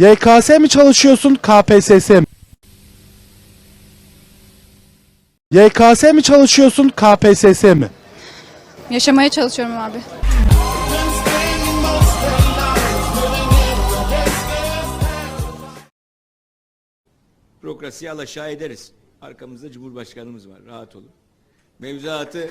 YKS mi çalışıyorsun KPSS mi? YKS mi çalışıyorsun KPSS mi? Yaşamaya çalışıyorum abi. Bürokrasiyi alaşağı ederiz. Arkamızda Cumhurbaşkanımız var. Rahat olun. Mevzuatı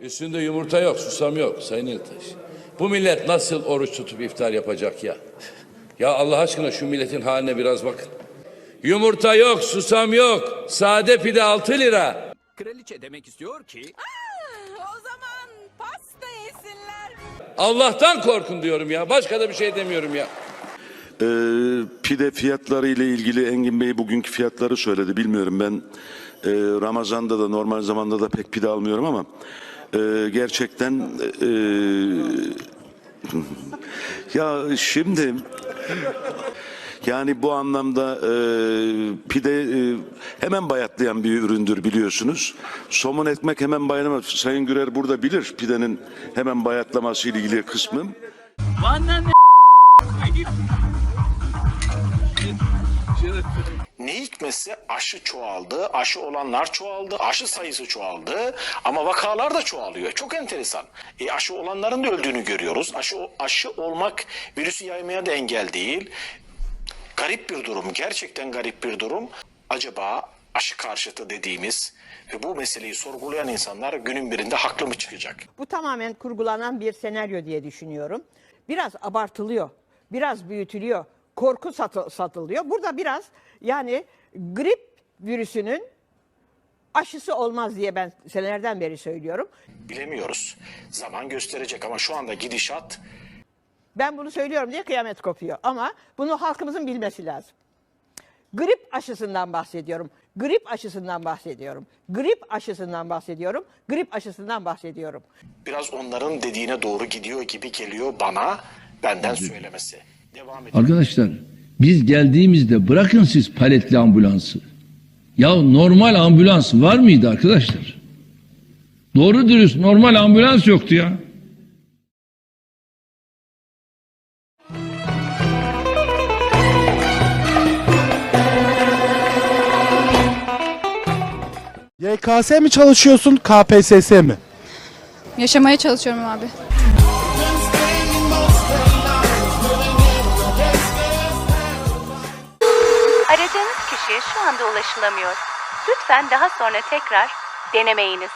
Üstünde yumurta yok, susam yok Sayın İltaş. Bu millet nasıl oruç tutup iftar yapacak ya? Ya Allah aşkına şu milletin haline biraz bakın. Yumurta yok, susam yok. Sade pide 6 lira. Kraliçe demek istiyor ki O zaman pasta yesinler. Allah'tan korkun diyorum ya. Başka da bir şey demiyorum ya. Ee, pide fiyatları ile ilgili Engin Bey bugünkü fiyatları söyledi. Bilmiyorum ben e, Ramazan'da da normal zamanda da pek pide almıyorum ama e, gerçekten e, ya şimdi yani bu anlamda e, pide e, hemen bayatlayan bir üründür biliyorsunuz. Somun ekmek hemen bayatlamaz. Sayın Gürer burada bilir pidenin hemen bayatlaması ile ilgili kısmı. Hikmetse aşı çoğaldı, aşı olanlar çoğaldı, aşı sayısı çoğaldı ama vakalar da çoğalıyor. Çok enteresan. E, aşı olanların da öldüğünü görüyoruz. Aşı, aşı olmak virüsü yaymaya da engel değil. Garip bir durum, gerçekten garip bir durum. Acaba aşı karşıtı dediğimiz ve bu meseleyi sorgulayan insanlar günün birinde haklı mı çıkacak? Bu tamamen kurgulanan bir senaryo diye düşünüyorum. Biraz abartılıyor, biraz büyütülüyor, korku satı- satılıyor. Burada biraz yani grip virüsünün aşısı olmaz diye ben senelerden beri söylüyorum. Bilemiyoruz. Zaman gösterecek ama şu anda gidişat Ben bunu söylüyorum diye kıyamet kopuyor ama bunu halkımızın bilmesi lazım. Grip aşısından bahsediyorum. Grip aşısından bahsediyorum. Grip aşısından bahsediyorum. Grip aşısından bahsediyorum. biraz onların dediğine doğru gidiyor gibi geliyor bana benden söylemesi. Devam edelim. Arkadaşlar biz geldiğimizde bırakın siz paletli ambulansı. Ya normal ambulans var mıydı arkadaşlar? Doğru dürüst normal ambulans yoktu ya. YKS mi çalışıyorsun KPSS mi? Yaşamaya çalışıyorum abi. Ulaşılamıyor. Lütfen daha sonra tekrar denemeyiniz.